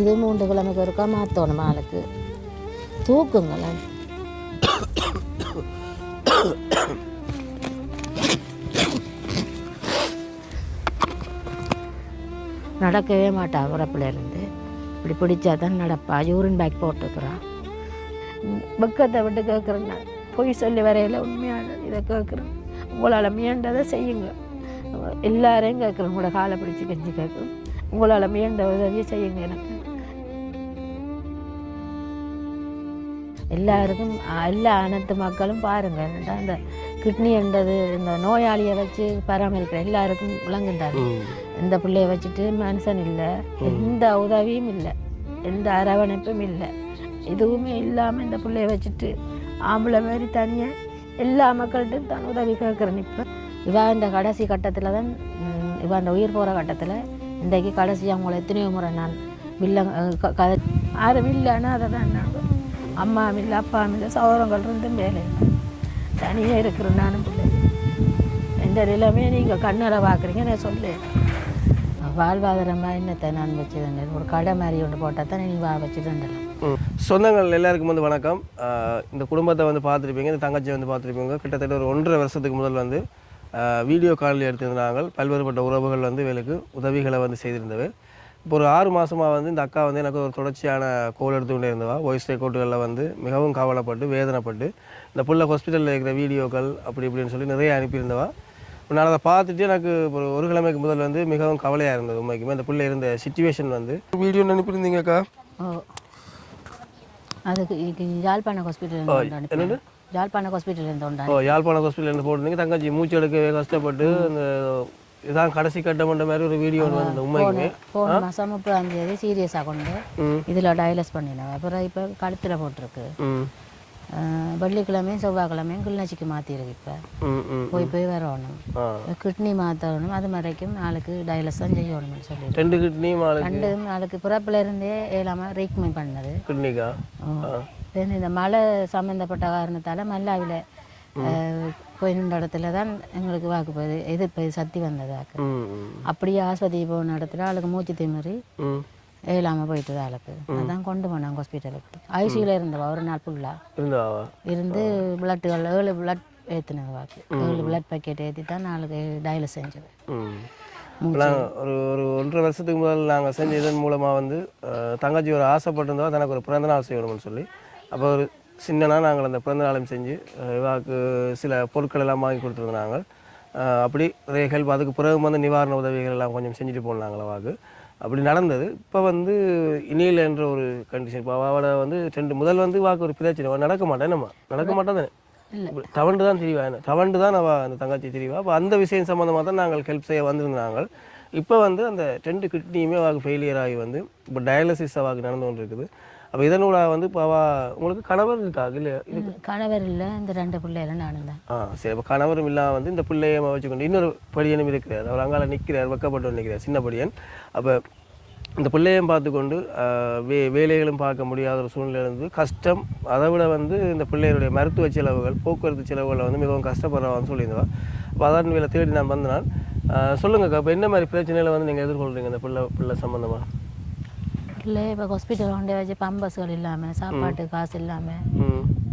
இது மூன்று கிழமைக்கு ஒருக்கா மாற்றணும் ஆளுக்கு தூக்குங்களேன் நடக்கவே மாட்டா பிறப்பிலேருந்து இப்படி பிடிச்சா தான் நடப்பா யூரின் பேக் போட்டுக்கிறான் பக்கத்தை விட்டு கேட்குறேன் நான் பொய் சொல்லி வரையில உண்மையான இதை கேட்குறேன் உங்களால் மீண்டதை செய்யுங்க எல்லாரையும் கேட்குறேன் உங்களோட காலை பிடிச்சி கெஞ்சி கேட்குறேன் உங்களால் மீண்ட உதவியை செய்யுங்க எனக்கு எல்லாருக்கும் எல்லா அனைத்து மக்களும் பாருங்க. என்னடா இந்த கிட்னி என்றது இந்த நோயாளியை வச்சு பராமரிக்கிற எல்லாருக்கும் விளங்குண்டாரு இந்த பிள்ளைய வச்சுட்டு மனுஷன் இல்லை. எந்த உதவியும் இல்லை. எந்த அரவணைப்பும் இல்லை. எதுவுமே இல்லாமல் இந்த பிள்ளைய வச்சுட்டு ஆம்பளை மாதிரி தனியாக எல்லா மக்கள்கிட்டும் தான் உதவி கேட்குறேன் இப்போ. இவா இந்த கடைசி கட்டத்தில் தான் இவா இந்த உயிர் போகிற கட்டத்தில் இன்றைக்கு கடைசி அவங்கள எத்தனையோ முறை நான் வில்ல க- கதை யாரும் இல்லைன்னா அதை தான் நாங்கள் அம்மாவும் இல்லை அப்பா இல்லை சௌரங்கள் இருந்தும் வேலை இல்லை தனியாக இருக்கிறேன் நானும் பிள்ளை. எந்த நிலைமே நீங்கள் கண்ணால் பார்க்குறீங்க நான் சொல்லு வாழ்வாதாரமாக என்னத்தை நான் வச்சுருந்தேன்? ஒரு கடை மாதிரி ஒன்று போட்டால் தான் நீ வா வச்சுருந்தேன் சொந்தங்கள் எல்லாருக்கும் வந்து வணக்கம். இந்த குடும்பத்தை வந்து பார்த்துருப்பீங்க இந்த தங்கச்சியை வந்து பார்த்துருப்பீங்க. கிட்டத்தட்ட ஒரு ஒன்றரை வருஷத்துக்கு முதல் வந்து வீடியோ காலில் எடுத்திருந்தாங்க பல்வேறுபட்ட உறவுகள் வந்து இவளுக்கு உதவிகளை வந்து செய்திருந்தவர் இப்போ ஒரு ஆறு மாதமாக வந்து இந்த அக்கா வந்து எனக்கு ஒரு தொடர்ச்சியான கோல் எடுத்து கொண்டே இருந்தவா. வாய்ஸ் ரெக்கார்டுகளில் வந்து மிகவும் கவலைப்பட்டு வேதனைப்பட்டு இந்த புள்ள ஹாஸ்பிட்டலில் இருக்கிற வீடியோக்கள் அப்படி இப்படின்னு சொல்லி நிறைய அனுப்பியிருந்தவா. நான் அதை பார்த்துட்டு எனக்கு ஒரு ஒரு கிழமைக்கு முதல் வந்து மிகவும் கவலையாக இருந்தது உண்மைக்குமே. அந்த பிள்ளை இருந்த சுச்சுவேஷன் வந்து. வீடியோ அனுப்பியிருந்தீங்கக்கா? அதுக்கு யாழ்ப்பாண ஹாஸ்பிட்டல்? யாழ்ப்பாண ஹாஸ்பிட்டல் இருந்து ஓ யாழ்ப்பாணம் ஹாஸ்பிட்டல் போட்டிருந்தீங்க. தங்கச்சி மூச்சு எடுக்கவே கஷ்டப்பட்டு அந்த இதான் கடைசி கட்டமன்ற மாதிரி ஒரு வீடியோ ஒன்று வந்து உண்மைக்குமே. போன மாதம் முப்பதாம் தேதி சீரியஸாக கொண்டு இதில் டயலஸ் பண்ணினேன் அப்புறம் இப்போ கழுத்தில் போட்டிருக்கு. வெள்ளிக்கிழமையும் செவ்வாய்க்கிழமையும் கிளிநொச்சிக்கு மாற்றிருக்கு இப்போ. போய் போய் வரணும். கிட்னி மாற்றணும் அது வரைக்கும் நாளுக்கு டயலஸ் தான் செய்யணும்னு சொல்லிட்டு. ரெண்டு கிட்னி மாலுக்கு ரெண்டு நாளுக்கு பிறப்புல இருந்தே இல்லாமல் ட்ரீட்மெண்ட் பண்ணது. கிட்னிக்கா? இந்த மழை சம்மந்தப்பட்ட காரணத்தால் மல்லாவில் போய் நின்ற இடத்துல தான் எங்களுக்கு வாக்கு போகுது எதிர்ப்பு சக்தி வந்தது வாக்கு ம் ம். அப்படியே ஆஸ்பத்திரி போன இடத்துல ஆளுக்கு மூச்சு திமிரி ம். இயலாமல் போயிட்டது ஆளுக்கு. அதான் கொண்டு போனாங்க ஹாஸ்பிட்டலுக்கு. ஐசியூவில் இருந்தவா ஒரு நாள் ஃபுல்லாக இருந்து பிளட்டுகள் ஏழு பிளட் ஏற்றினது வாக்கு. ஏழு பிளட் பேக்கெட் ஏற்றி தான் நாளுக்கு டயலிஸ் செஞ்சது ஒரு ஒரு ஒன்றரை வருஷத்துக்கு முதல் நாங்கள் செஞ்ச இதன் மூலமாக வந்து தங்கச்சி ஒரு ஆசைப்பட்டிருந்தா தனக்கு ஒரு பிறந்த நாள் செய்யணும்னு சொல்லி அப்போ ஒரு சின்னனா நாங்கள் அந்த பிறந்த நாளும் செஞ்சு இவாக்கு சில பொருட்கள் எல்லாம் வாங்கி கொடுத்துருந்தாங்க அப்படி நிறைய ஹெல்ப் அதுக்கு பிறகு வந்து நிவாரண உதவிகள் எல்லாம் கொஞ்சம் செஞ்சுட்டு போனாங்களா வாக்கு அப்படி நடந்தது. இப்போ வந்து இனியில் என்ற ஒரு கண்டிஷன் இப்போ அவளை வந்து ரெண்டு முதல் வந்து வாக்கு ஒரு பிரச்சனை. நடக்க மாட்டேன் நம்ம நடக்க மாட்டேன் தானே? தவண்டு தான் தெரியவா என்ன? தவண்டு தான் அவள் அந்த தங்கச்சி தெரியவா அப்போ அந்த விஷயம் சம்மந்தமாக தான் நாங்கள் ஹெல்ப் செய்ய வந்திருந்தாங்க இப்போ வந்து அந்த ரெண்டு கிட்னியுமே அவளுக்கு ஃபெயிலியர் ஆகி வந்து இப்போ டயாலிசிஸ் அவளுக்கு நடந்து கொண்டு இருக்குது அப்போ இதனூட வந்து இப்போ உங்களுக்கு கணவர் இருக்கா? இல்லையா இது கணவர் இல்லை. இந்த ரெண்டு பிள்ளைகளும் நானும் தான். ஆ சரி. அப்போ கணவரும் இல்லாமல் வந்து இந்த பிள்ளையை வச்சுக்கொண்டு இன்னொரு படியனும் இருக்கிறார். அவர் அங்கால நிற்கிறார் வெக்கப்பட்டு நிற்கிறார் சின்ன படியன். அப்போ இந்த பிள்ளையும் பார்த்துக்கொண்டு வே வேலைகளும் பார்க்க முடியாத ஒரு சூழ்நிலை இருந்து கஷ்டம் அதை விட வந்து இந்த பிள்ளைகளுடைய மருத்துவ செலவுகள் போக்குவரத்து செலவுகளை வந்து மிகவும் கஷ்டப்படுறவான்னு சொல்லியிருந்தவா. அப்போ அதான் வேலை தேடி நான் வந்தனால் சொல்லுங்கக்கா இப்போ என்ன மாதிரி பிரச்சனைகளை வந்து நீங்கள் எதிர்கொள்கிறீங்க இந்த பிள்ளை பிள்ளை சம்மந்தமாக இல்லை இப்போ ஹாஸ்பிட்டல் கொண்டு வச்சு பம்பஸ்கள் இல்லாமல் சாப்பாட்டு காசு இல்லாமல்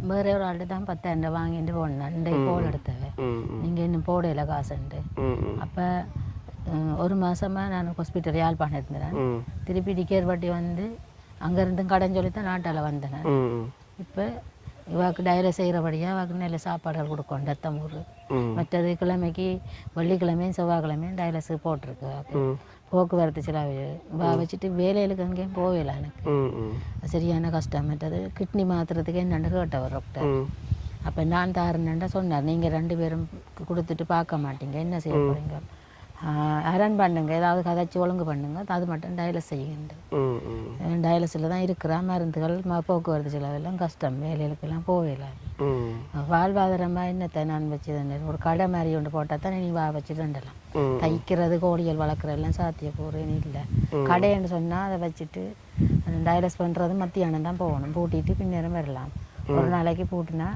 வேற ஒரு ஆள்கிட்ட தான் பத்தாயிரம் ரூபாய் வாங்கிட்டு போனேன் இன்றைக்கு போன் எடுத்தவன் நீங்கள் இன்னும் போடையில ம் அப்போ ஒரு மாசமாக நான் ஹாஸ்பிட்டல் யாழ்ப்பாணம் இருந்தேன் திருப்பி டிக்கெட் வட்டி வந்து அங்கேருந்து கடன் சொல்லி தான் நாட்டால் வந்தேன் இப்போ இவாக்கு டயலை செய்கிறபடியாக இவாக்கு நல்ல சாப்பாடுகள் கொடுக்கும் ரத்தமூர் ம். மற்றது கிழமைக்கு வெள்ளிக்கிழமையும் செவ்வாய்க்கிழமையும் டயலஸு போட்டிருக்கு போக்குவரத்து செலவு. வச்சுட்டு வேலைகளுக்கு அங்கேயும் போகல எனக்கு. சரியான கஷ்டம். மற்றது கிட்னி மாத்துறதுக்கு என்னென்னு கேட்டவர் டாக்டர் அப்போ நான் தாருனேன்டா சொன்னார். நீங்கள் ரெண்டு பேரும் கொடுத்துட்டு பார்க்க மாட்டீங்க. என்ன செய்ய போகிறீங்க அரண் பண்ணுங்க ஏதாவது கதைச்சி ஒழுங்கு பண்ணுங்க அது மட்டும் டயலஸ் செய்யுங்க டயலஸில் தான் இருக்கிற மருந்துகள் போக்குவரத்து செலவெல்லாம் கஷ்டம் வேலைகளுக்கெல்லாம் போகல. வாழ்வாதாரமாக என்னத்தை நான் வச்சுருந்தேன் ஒரு கடை மாதிரி ஒன்று போட்டால் தான் நீ வா வச்சுருண்டலாம் ம் தைக்கிறது கோழிகள் வளர்க்குறதெல்லாம் சாத்திய போகிறேன்னு இல்லை. கடைன்னு சொன்னால் அதை வச்சுட்டு டயலஸ் பண்ணுறது மத்தியானம் தான் போகணும். பூட்டிட்டு பின்னேரம் வரலாம். ஒரு நாளைக்கு பூட்டினா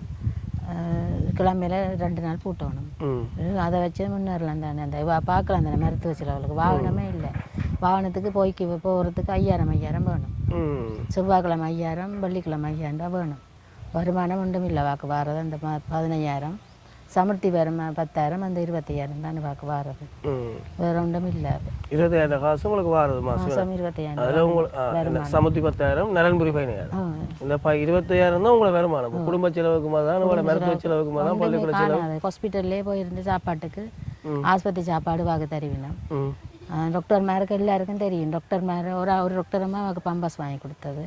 கிழமையில ரெண்டு நாள் பூட்டணும். அதை வச்சு முன்னேறலாம் தானே. அந்த வா- பார்க்கலாம் தானே மருத்துவ செலவுகளுக்கு வாகனமே இல்லை. வாகனத்துக்கு போய்க்கு போகிறதுக்கு ஐயாயிரம் ஐயாயிரம் வேணும். செவ்வாய்க்கிழமை ஐயாயிரம் வெள்ளிக்கிழமை ஐயாயிரம் தான் வேணும். வருமானம் ஒன்றும் இல்லை. வாக்கு வாரது அந்த பதினையாயிரம். சமர்த்தி வருமா பத்தாயிரம் அந்த இருபத்தையாயிரம் தான் வாக்கு வாரது. வேற ஒன்றும் இல்லை இருபத்தாயிரம் காசு உங்களுக்கு வாரது மாதம் மாதம் இருபத்தையாயிரம் அதில் உங்களுக்கு சமுத்தி பத்தாயிரம் நலன்புரி ஆ. இந்த ப இருபத்தாயிரம் தான் உங்களை வருமானம். குடும்ப செலவுக்கு தான் உங்களோட மருத்துவ செலவுக்கு தான் பள்ளிக்கூட செலவு. ஹாஸ்பிட்டல்லே போயிருந்து சாப்பாட்டுக்கு. ஆஸ்பத்திரி சாப்பாடு வாக்கு தருவினோம். எல்லாருக்கும் தெரியும். டாக்டர் மேர ஒரு ஒரு டாக்டரம்மா அவருக்கு பம்பஸ் வாங்கி கொடுத்தது.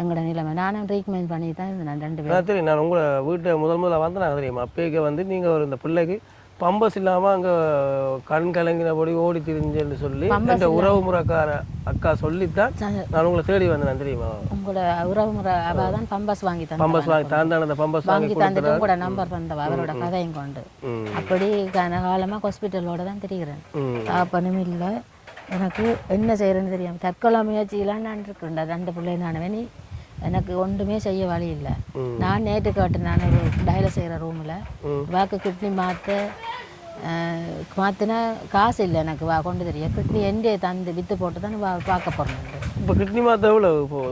எங்களோட நிலைமை. நானும் ட்ரீட்மெண்ட் பண்ணி தான் இருந்தேன் ரெண்டு பேரும். நான் உங்களை வீட்டை முதல் முதல்ல வந்து நான் தெரியுமா. அப்பேக்கு வந்து நீங்கள் ஒரு இந்த பிள்ளைக்கு பம்பஸ் இல்லாமல் அங்கே கண் கலங்கினபடி ஓடி திரிஞ்சுன்னு சொல்லி இந்த உறவு முறைக்கார அக்கா சொல்லித்தான் நான் உங்களை தேடி வந்தேன் தெரியுமா? உங்களோட உறவு முறை அவ தான் பம்பஸ் வாங்கி தந்தா பம்பஸ் வாங்கி தான் அந்த பம்பஸ் வாங்கி தந்துட்டு உங்களோட நம்பர் தந்தவ அவரோட கதையும் கொண்டு. அப்படி காலமாக ஹாஸ்பிட்டலோட தான் தெரிகிறேன். தாப்பனும் இல்லை. எனக்கு என்ன செய்யறேன்னு தெரியாம தற்கொலை முயற்சியெல்லாம் நான் இருக்கிறேன் ரெண்டு பிள்ளை நான் வேணி எனக்கு ஒன்றுமே செய்ய வழி இல்லை. நான் நேற்று கேட்டேன் நான் ஒரு டயலை செய்கிற ரூமில். வாக்கு கிட்னி மாற்ற மாற்றினா காசு இல்லை எனக்கு வா கொண்டு தெரிய கிட்னி எண்டே தந்து விற்று போட்டு தான் வா பார்க்க போகிறேன் இப்போ கிட்னி மாத்திரை எவ்வளோ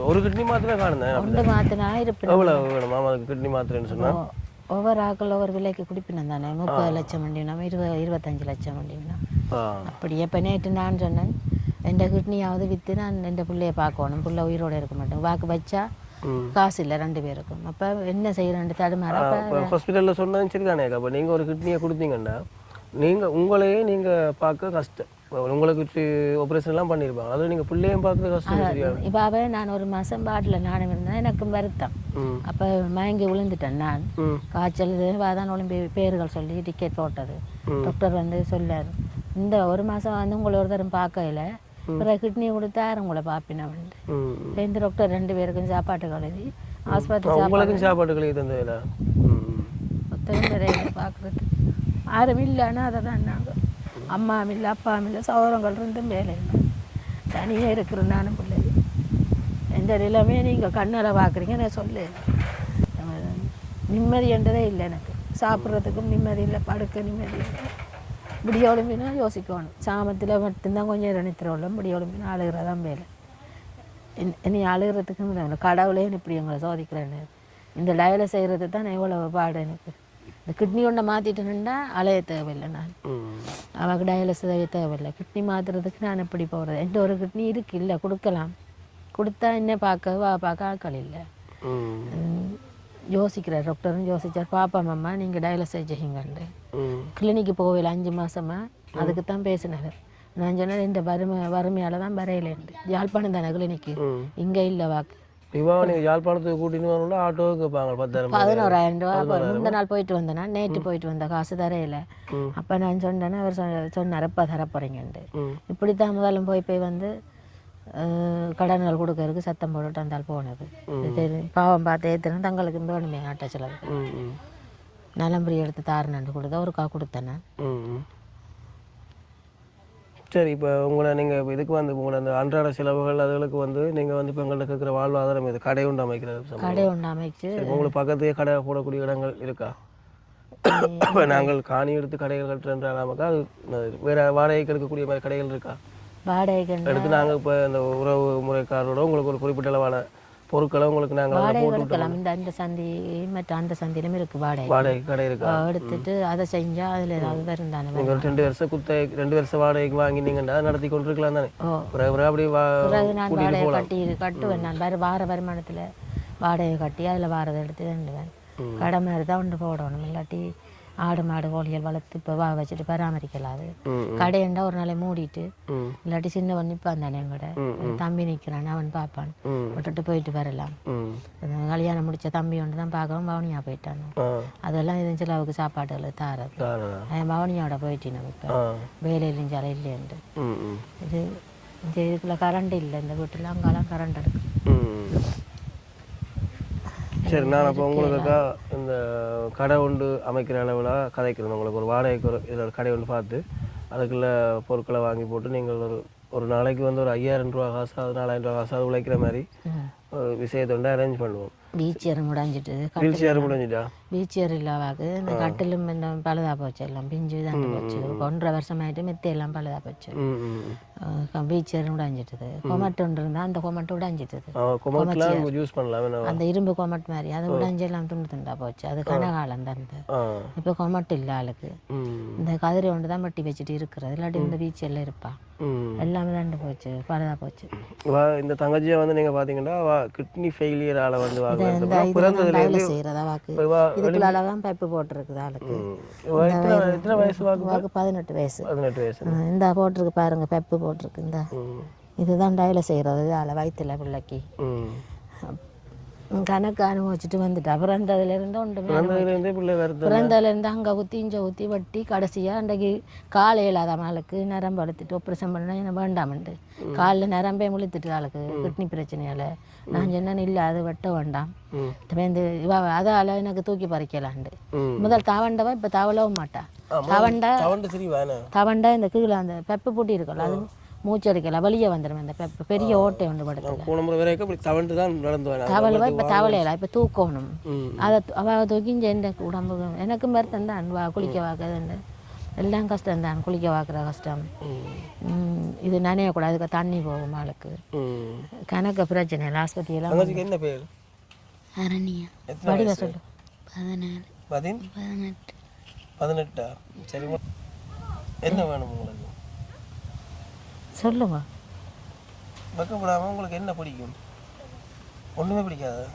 ஒரு கிட்னி மாத்திரை காணுந்தேன் கொண்டு மாற்றினா இருப்பினும். எவ்வளோ வேணும்? மாமா கிட்னி மாத்திரைன்னு சொன்னா? ஒ- ஒவ்வொரு ஆக்கள் ஒவ்வொரு விலைக்கு குடிப்பினம் தானே. முப்பது லட்சம் வண்டினா இருபது இருபத்தஞ்சு லட்சம் வண்டினா ஆ. அப்படி. இப்போ நேற்று நான் சொன்னேன் எந்த கிட்னியாவது விற்று நான் எந்த பிள்ளைய பார்க்கணும் பிள்ளை உயிரோட இருக்க மாட்டேன் வாக்கு வச்சா காசு இல்லை ரெண்டு பேருக்கும் அப்போ என்ன செய்யறேன் தடுமாற ஹாஸ்பிட்டலில் சொன்னதும் சரிதானே அப்போ நீங்கள் ஒரு கிட்னியை கொடுத்தீங்கன்னா நீங்கள் உங்களையே நீங்கள் பார்க்க கஷ்டம் உங்களுக்கு ஆப்ரேஷன்லாம் பண்ணியிருப்பாங்க அதில் நீங்கள் பிள்ளையும் பார்க்குறது கஷ்டம் இப்போ அவ நான் ஒரு மாதம் பாட்டில் நானும் இருந்தேன் எனக்கும் வருத்தம் அப்போ மயங்கி விழுந்துட்டேன் நான் காய்ச்சல் வாதான் ஒலிம்பி பேர்கள் சொல்லி டிக்கெட் போட்டது. டாக்டர் வந்து சொல்லார் இந்த ஒரு மாதம் வந்து உங்களை ஒரு தரம் பார்க்கல பிறகு கிட்னி கொடுத்தா உங்களை பார்ப்பினவன்ட்டு ம் இந்த டாக்டர் ரெண்டு பேருக்கும் சாப்பாட்டு கழுதி ஆஸ்பத்திரி உங்களுக்கும் சாப்பாடு கழிவு தந்ததில்ல ம் ஒத்தரும் நிறைய பார்க்குறது யாரும் இல்லைன்னா அதை தான் நாங்கள் அம்மாவும் இல்லை அப்பாவும் இல்லை சௌரங்கள் இருந்தும் வேலை இல்லை தனியாக இருக்கிற நானும் பிள்ளை எந்த நிலைமே நீங்கள் கண்ணால் பார்க்குறீங்க நான் சொல்லு நிம்மதின்றதே இல்லை எனக்கு சாப்பிட்றதுக்கும் நிம்மதி இல்லை படுக்க நிம்மதி இல்லை முடிய ஒழும்பினா யோசிக்கணும் சாமத்தில் மட்டும்தான் கொஞ்சம் நினைத்துறோம் முடிய ஒழும்பினா அழுகிறதான் வேலை இனி- அழுகிறதுக்கு கடவுளே இப்படி எங்களை சோதிக்கிறேன்னு இந்த டயலை செய்கிறது தான் எவ்வளோ பாடு எனக்கு இந்த கிட்னி ஒன்றை மாற்றிட்டேன்னா அலைய தேவையில்லை நான் ம் அவக்கு டயாலிஸ் தேவையில்லை கிட்னி மாற்றுறதுக்கு நான் எப்படி போகிறது என்கிட்ட ஒரு கிட்னி இருக்கு இல்லை கொடுக்கலாம் கொடுத்தா என்ன பார்க்க வா பார்க்க ஆட்கள் இல்லை யோசிக்கிறார் டாக்டரும் யோசிச்சார். பாப்பா மாமா நீங்கள் டயாலிஸ் செய்யுங்கண்டு கிளினிக்கு போகல அஞ்சு மாசமா? அதுக்கு தான் பேசினார். நான் சொன்னேன் இந்த வறுமை வறுமையால் தான் வரையிலேருந்து யாழ்ப்பாணம் தானே கிளினிக்கு இங்கே இல்லை வாக்கு. யாழ்ப்பாணத்துக்கு கூட்டின்னு வரணும்னா ஆட்டோவுக்கு கேட்பாங்க பத்தாயிரம். பதினோராயிரம் ரூபா முந்த நாள் போயிட்டு வந்தேனா நேற்று போயிட்டு வந்த காசு தரையில. அப்போ நான் சொன்னேன்னா அவர் சொன்ன சொன்னார் எப்போ தரப்போறீங்கன்ட்டு. ம். இப்படி தான் முதல்ல போய் போய் வந்து கடன்கள் கொடுக்கறதுக்கு சத்தம் போட்டுட்டு வந்தால் போனது. பாவம் பார்த்து ஏற்றுனா தங்களுக்கு வேணுமே ஆட்ட செலவு நலம்புரி எடுத்து தாரணண்டு கொடுத்தா ஒரு கா கொடுத்தேன். சரி இப்போ உங்களை நீங்கள் இதுக்கு வந்து உங்களை அந்த அன்றாட செலவுகள் அதுகளுக்கு வந்து நீங்கள் வந்து இப்போ எங்கள்கிட்ட கேட்குற வாழ்வாதாரம் இது. கடை உண்டு அமைக்கிறது. கடை ஒன்று அமைச்சு உங்களுக்கு பக்கத்துலேயே கடை போடக்கூடிய இடங்கள் இருக்கா? இப்போ நாங்கள் காணி எடுத்து கடைகள் கட்டுறோம்னாக்கா அது வேற வாடகைக்கு எடுக்கக்கூடிய மாதிரி கடைகள் இருக்கா? வாடகைக்கு எடுத்து நாங்கள் இப்போ இந்த உறவு முறைக்காரோட உங்களுக்கு ஒரு குறிப்பிட்ட அளவான பொருட்களை உங்களுக்கு நாங்கள் போட்டு எடுக்கலாம் இந்த அந்த சந்தி மற்ற அந்த சந்திலும் இருக்கு வாடகை. வாடகை கடை இருக்கா? எடுத்துட்டு அதை செஞ்சா அதில் ஏதாவது வரும் தானே நீங்கள் ரெண்டு வருஷம் குத்த ரெண்டு வருஷம் வாடகைக்கு வாங்கினீங்கன்னா நடத்தி கொண்டு இருக்கலாம் தானே பிறகு அப்படி பிறகு நான் வாடகை கட்டி கட்டுவேன் நான் வர வார வருமானத்தில் வாடகை கட்டி அதில் வாரதை எடுத்து தண்டுவேன் ம். கடை மாதிரி தான் ஒன்று போடணும் இல்லாட்டி ஆடு மாடு கோழிகள் வளர்த்து இப்போ வா வச்சுட்டு பராமரிக்கலாது. கடையண்டா ஒரு நாளை மூடிட்டு இல்லாட்டி சின்னவன் நிற்பான் தானே ம், தம்பி நிற்கிறான் அவன் பார்ப்பான் விட்டுட்டு போயிட்டு வரலாம். கல்யாணம் முடிச்ச தம்பி ஒன்று தான் பார்க்கவும் பவனியா போயிட்டான். அதெல்லாம் இது செலவுக்கு சாப்பாடுகளை தாரது. பவனியோட போயிட்டு நம்ம இப்போ. ஆ. வேலையில் இருந்தாலும் இல்லைன்ட்டு இது இதுக்குள்ள கரண்ட் இல்லை இந்த வீட்டில் அங்கெல்லாம் கரண்ட் எடுக்கும். சரி நான் அப்போ உங்களுக்கா இந்த கடை ஒன்று அமைக்கிற அளவில் கதைக்கிறேன். உங்களுக்கு ஒரு வாடகைக்கு ஒரு இதில் ஒரு கடை ஒன்று பார்த்து அதுக்குள்ள பொருட்களை வாங்கி போட்டு நீங்கள் ஒரு ஒரு நாளைக்கு வந்து ஒரு ஐயாயிரம் ரூபா காசு அது நாலாயிரம் ரூபா காசு அது உழைக்கிற மாதிரி. ஒரு விஷயத்தை வந்து அரேஞ்ச் பண்ணுவோம். பீச் ஏற முடிஞ்சிட்டு வீல் சேர் முடிஞ்சிட்டா பீச் ஏர் இல்லாவாக்கு இந்த கட்டிலும் இந்த பழுதா போச்சு எல்லாம் பிஞ்சு தான் போச்சு. ஒன்றரை வருஷமாயிட்டு மெத்தை எல்லாம் பழுதா போச்சு. ம் ம் பீச் ஏர் உடைஞ்சிட்டது கொமட்டு ஒன்று இருந்தால் அந்த கொமட்டு உடைஞ்சிட்டது அந்த இரும்பு கொமட் மாதிரி அது உடைஞ்சு எல்லாம் துண்டு துண்டா போச்சு. அது கனகாலம் தான் அந்த ஆ. இப்போ கொமட்டு இல்லை ஆளுக்கு. இந்த கதிரை ஒன்று தான் வெட்டி வச்சுட்டு இருக்கிறது. இல்லாட்டி இந்த பீச் எல்லாம் இருப்பா. எல்லாமே தாண்டு போச்சு பழுதா போச்சு. வா இந்த தங்கச்சியை வந்து நீங்கள் பார்த்தீங்கன்னா வா கிட்னி ஃபெயிலியரால் வந்து இந்த வாங்க பிறந்ததுலேருந்து செய்கிறதா வாக்கு. இதுக்குள்ளால தான் பைப்பு போட்டிருக்குது ஆளுக்கு. பதினெட்டு வயசு. இந்த போட்டிருக்கு பாருங்க பெப்பு போட்டிருக்கு இந்த. இதுதான் டயலை செய்கிறது அதில் வயிற்றுல பிள்ளைக்கு. கணக்கு அனுபவிச்சுட்டு வந்துட்டு. பிறந்ததுலேருந்து ஒன்று பிறந்ததுலேருந்தே அங்கே ஊற்றி இங்கே ஊற்றி வட்டி கடைசியாக அன்றைக்கு காலை இல்லாத ஆளுக்கு நரம்பு எடுத்துட்டு ஆப்ரேஷன் பண்ணா எனக்கு வேண்டாமண்டு காலில் நரம்பே முழித்துட்டு ஆளுக்கு கிட்னி பிரச்சனையால். நான் சொன்னேன் இல்லை அது வெட்ட வேண்டாம். இந்த இவ அதால் எனக்கு தூக்கி பறிக்கலாண்டு முதல் தவண்டவா இப்போ தவளவும் மாட்டா. தவண்டா தவண்டு இந்த கீழே அந்த பெப்பு பூட்டி இருக்கும்ல அது மூச்சடிக்கல வெளியே வந்துடும் அந்த பெரிய ஓட்டை ஒன்று படுத்துல. போன முறை வரைக்கும் இப்படி தவண்டு தான் நடந்து வேணாம் தவளவா இப்போ தவளையில இப்போ தூக்கணும். அதை அவ தூக்கி இந்த உடம்பு எனக்கு மருத்தம் தான் வா குளிக்க வாக்குதுண்டு எல்லாம் கஷ்டம் தான் குளிக்க வாக்குற கஷ்டம். இது நனையக்கூடாது அதுக்கு தண்ணி போகும் ஆளுக்கு. கணக்கு பிரச்சனை இல்லை ஆஸ்பத்திரியெல்லாம் என்ன பேர்? அரண்யா வடிவ சொல்லு. பதினாலு. பதின்? பதினெட்டு. பதினெட்டா? சரி என்ன வேணும் உங்களுக்கு? சொல்லுங்க. வெக்கப்படாமல் உங்களுக்கு என்ன பிடிக்கும்? ஒன்றுமே பிடிக்காதா?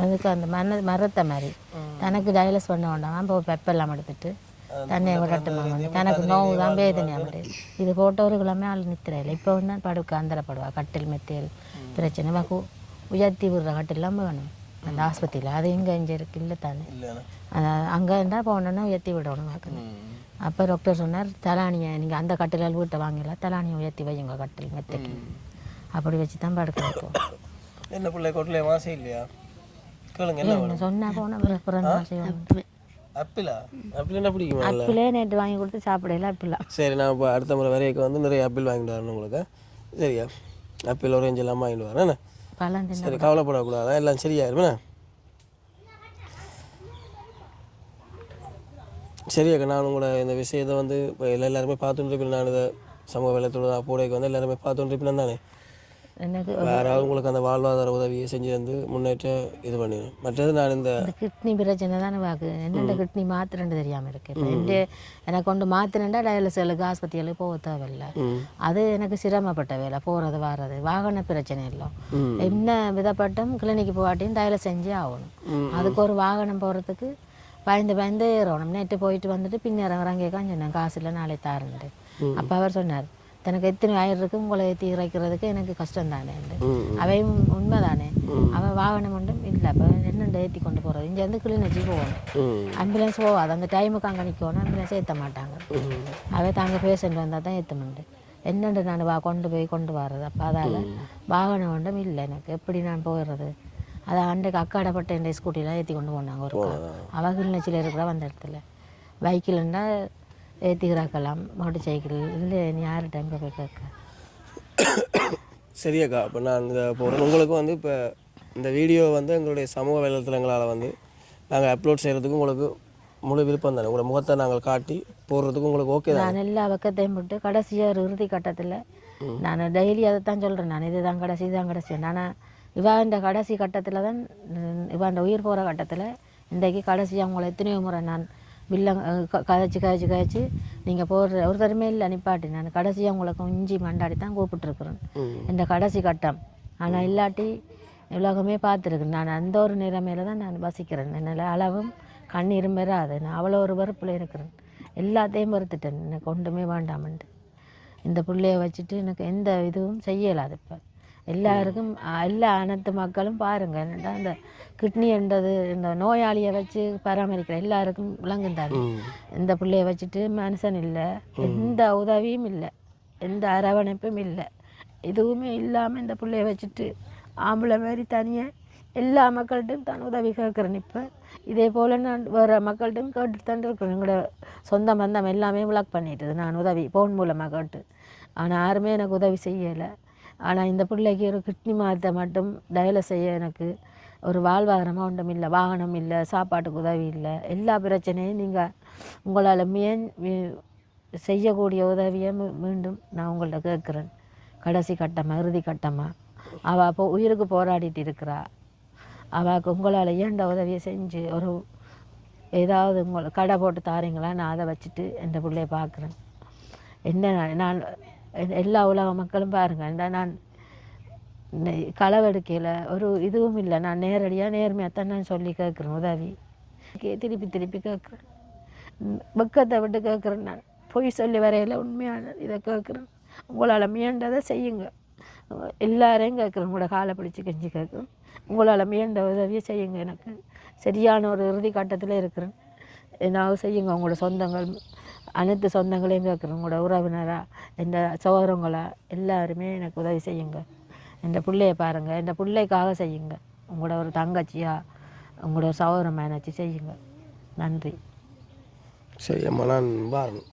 அதுக்கு அந்த மர மரத்தை மாதிரி. தனக்கு டயலஸ் பண்ண வேண்டாம். இப்போ பெப்பெல்லாம் எடுத்துட்டு தண்ணியை விடட்டுமா வந்து தனக்கு நோவு தான் வேதனையாக விட்டு இது போட்ட ஒரு கிழமை ஆள் நித்திரையில் இப்போ தான் படுக்க அந்தரப்படுவா. கட்டில் மெத்தையல் பிரச்சனை. வகு உயர்த்தி விடுற கட்டிலாம் வேணும். அந்த ஆஸ்பத்திரியில். அது இங்கே இங்கே இருக்கு? இல்லை தானே. அங்கே இருந்தால் போனோன்னா உயர்த்தி விடணும். வாக்குது அப்போ டாக்டர் சொன்னார் தலானியை நீங்கள் அந்த கட்டிலால் வீட்டை வாங்கல தலானியை உயர்த்தி வையுங்க கட்டில் மெத்தைக்கு. அப்படி வச்சு தான் படுக்க வைப்போம். என்ன பிள்ளை கொட்டிலே மாசம் இல்லையா? கேளுங்க சொன்னால் போனால் பிறந்த செய்வாங்க ஆப்பிளா ஆப்பிள் என்ன பிடிக்குமா இல்லை ஆப்பிளே நேற்று வாங்கி கொடுத்து சாப்பிடல ஆப்பிளா சரி நான் இப்போ அடுத்த முறை வரைக்கும் வந்து நிறைய ஆப்பிள் வாங்கிட்டு வரணும் உங்களுக்கு. சரியா? ஆப்பிள் ஆரஞ்சு எல்லாம் வாங்கிட்டு வரேன் சரி கவலைப்படக்கூடாது? எல்லாம் சரியாயிருமே சரியாக்கா நான் உங்களோட இந்த விஷயத்தை வந்து இப்போ எல்லாருமே பார்த்துட்டு இருப்பேன் நான் இதை சமூக வலைத்தொடர் அப்போடைக்கு வந்து எல்லாருமே பார்த்துட்டு இருப்பேன் தானே? எனக்கு வேறாவது உங்களுக்கு அந்த வாழ்வாதார உதவியை செஞ்சு வந்து முன்னேற்ற இது பண்ணிடுவேன் மற்றது நான் இந்த கிட்னி பிரச்சனை தானே வாக்கு என்னென்ன கிட்னி மாத்திரண்டு தெரியாமல் இருக்கு. எனக்கு கொண்டு மாத்திரண்டா டயாலிசிஸுக்கு ஆஸ்பத்திரிகளுக்கு போக தேவையில்லை. அது எனக்கு சிரமப்பட்ட வேலை. போகிறது வர்றது வாகன பிரச்சனை இல்லை. என்ன விதப்பட்டும் கிளினிக்கு போகாட்டியும் டயலிஸ் செஞ்சே ஆகணும். அதுக்கு ஒரு வாகனம் போகிறதுக்கு பயந்து பயந்து ஏறணும். நேற்று போயிட்டு வந்துட்டு பின்னர் இறங்கி சொன்னேன் காசு இல்லை நாளை தாருன்ட்டு. அப்போ அவர் சொன்னார் தனக்கு எத்தனை ஆயிரம் இருக்கு? உங்களை ஏற்றி இறக்கிறதுக்கு எனக்கு கஷ்டம் தானே. அவையும் உண்மை தானே அவன் வாகனம் ஒன்றும் இல்லை. அப்போ என்னென்ன ஏற்றி கொண்டு போகிறது இங்கேருந்து கிளிநொச்சி போகணும். ஆம்புலன்ஸ் போகாது. அந்த டைமுக்கு அங்கே நிற்கணும் ஆம்புலன்ஸ் ஏற்ற மாட்டாங்க. அவை தாங்க பேஷண்ட் வந்தால் தான் ஏற்ற மாட்டேன் என்னண்டு நான் வா கொண்டு போய் கொண்டு வர்றது? அப்போ அதால் வாகனம் ஒன்றும் இல்லை எனக்கு. எப்படி நான் போயிடுறது? அதை அன்றைக்கு அக்காடப்பட்ட என் ஸ்கூட்டிலாம் ஏற்றி கொண்டு போனாங்க ஒரு அவள் கிளிநொச்சியில் இருக்கிற வந்த இடத்துல. பைக்கில்னா ஏற்றிக்கிறாக்கலாம் மோட்டர் சைக்கிள் இல்லை நீ யார் டைம் போய் கேட்க. சரியாக்கா இப்போ நான் இந்த போகிறேன் உங்களுக்கு வந்து இப்போ இந்த வீடியோ வந்து எங்களுடைய சமூக வலைத்தளங்களால் வந்து நாங்கள் அப்லோட் செய்கிறதுக்கு உங்களுக்கு முழு விருப்பம் தானே? உங்களோட முகத்தை நாங்கள் காட்டி போடுறதுக்கு உங்களுக்கு ஓகே தான்? நான் எல்லா பக்கத்தையும் போட்டு கடைசியாக ஒரு இறுதி கட்டத்தில் நான் டெய்லி அதை தான் சொல்கிறேன் நான் இதுதான் கடைசி இதுதான் கடைசி. நான் இவாண்ட கடைசி கட்டத்தில் தான் இவாண்ட உயிர் போகிற கட்டத்தில் இன்றைக்கு கடைசியாக உங்களை எத்தனையோ முறை நான் வில்ல கதைச்சு கதைச்சு கதைச்சு நீங்கள் போடுற ஒரு தருமே இல்லை நிப்பாட்டி. நான் கடைசியாக உங்களை கொஞ்சி மண்டாடி தான் கூப்பிட்டுருக்குறேன். இந்த கடைசி கட்டம். ஆனால் இல்லாட்டி உலகமே பார்த்துருக்குறேன் நான் அந்த ஒரு நிலைமையில தான் நான் வசிக்கிறேன். என்னால் அளவும் கண்ணீரும் பெறாது நான் அவ்வளோ ஒரு வெறுப்பில் இருக்கிறேன். எல்லாத்தையும் வெறுத்துட்டேன். எனக்கு ஒன்றுமே வேண்டாமன்ட்டு இந்த பிள்ளைய வச்சுட்டு எனக்கு எந்த இதுவும் செய்யலாது இப்போ. எல்லாருக்கும் எல்லா அனைத்து மக்களும் பாருங்க என்னடா இந்த கிட்னி என்றது இந்த நோயாளியை வச்சு பராமரிக்கிற எல்லாருக்கும் விளங்குந்தாரு இந்த பிள்ளைய வச்சுட்டு மனுஷன் இல்லை எந்த உதவியும் இல்லை எந்த அரவணைப்பும் இல்லை. எதுவுமே இல்லாமல் இந்த பிள்ளைய வச்சுட்டு ஆம்பளை மாதிரி தனியாக எல்லா மக்கள்கிட்டையும் தான் உதவி கேட்குறேன் இப்போ. இதே போல் நான் வேறு மக்கள்கிட்டையும் கேட்டுட்டு தான் இருக்கிறேன். எங்களோட சொந்த பந்தம் எல்லாமே விளாக் பண்ணிட்டுது. நான் உதவி ஃபோன் மூலமாக கேட்டு. ஆனால் யாருமே எனக்கு உதவி செய்யலை. ஆனால் இந்த பிள்ளைக்கு ஒரு கிட்னி மாதத்தை மட்டும் டயலை செய்ய எனக்கு ஒரு வாழ்வாதாரமாக ஒன்றும் இல்லை. வாகனம் இல்லை சாப்பாட்டுக்கு உதவி இல்லை. எல்லா பிரச்சனையும் நீங்கள் உங்களால் மேன் செய்யக்கூடிய உதவியை மீ- மீண்டும் நான் உங்கள்கிட்ட கேட்குறேன். கடைசி கட்டமாக இறுதி கட்டமாக அவள் அப்போ உயிருக்கு போராடிட்டு இருக்கிறா. அவளுக்கு உங்களால் ஏண்ட உதவியை செஞ்சு ஒரு ஏதாவது உங்களை கடை போட்டு தாரீங்களா? நான் அதை வச்சுட்டு என் பிள்ளைய பார்க்குறேன். என்ன நான் எல்லா உலக மக்களும் பாருங்கள் நான் களவெடுக்கையில் ஒரு இதுவும் இல்லை. நான் நேரடியாக நேர்மையாக தான் நான் சொல்லி கேட்குறேன் உதவி. கே- திருப்பி திருப்பி கேட்குறேன். வெக்கத்தை விட்டு கேட்குறேன் நான். பொய் சொல்லி வரையில் உண்மையான இதை கேட்குறேன். உங்களால் முயன்றதை செய்யுங்க. எல்லாரையும் கேட்குறேன். உங்களோட காலை பிடிச்சி கெஞ்சி கேட்குறேன். உங்களால் முயன்ற உதவியை செய்யுங்க எனக்கு. சரியான ஒரு இறுதி கட்டத்தில் இருக்கிறேன். என்ன செய்யுங்க. உங்களோட சொந்தங்கள் அனைத்து சொந்தங்களையும் கேட்குறேன். உங்களோட உறவினராக எந்த சோதரங்களா எல்லாருமே எனக்கு உதவி செய்யுங்க. என் பிள்ளைய பாருங்கள் என் பிள்ளைக்காக செய்யுங்க. உங்களோட ஒரு தங்கச்சியாக உங்களோட சகோதரமாக நினச்சி செய்யுங்க. நன்றி. சரி அம்மா நான் பாருங்க